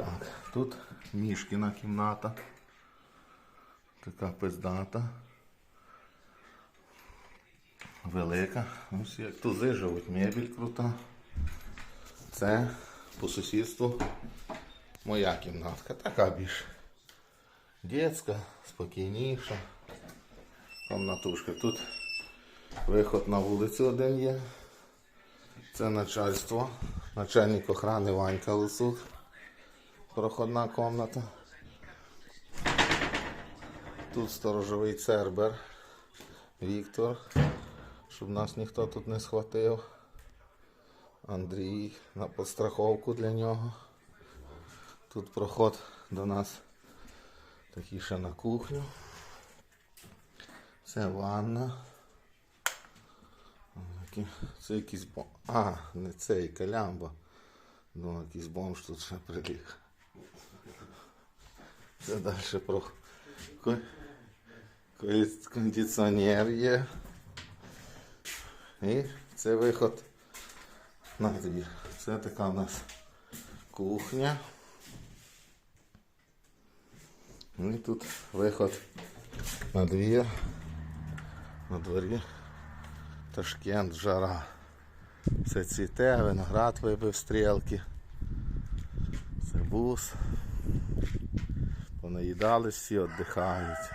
Так, тут мішкіна кімната. Така пиздата. Велика. Ось як тузи живуть, мебель крута. Це по сусідству моя кімнатка. Така більш дітська, спокійніша. Комнатушка. Тут виход на вулицю один є. Це начальство. Начальник охорони Ванька Лисук. Проходна комната. Тут сторожовий цербер Віктор, щоб нас ніхто тут не схватив. Андрій на постраховку для нього. Тут проход до нас такий ще на кухню. Це ванна. Це якийсь бом... А, не цей калямба. Ну, якийсь бомж тут ще приліг. Це далі про кондиціонер є. І це виход на двір. Це така у нас кухня. І тут виход на двір. На дворі Ташкент, жара. Все цвіте, виноград вибив стрілки. Бус. Понаїдались, всі віддихають.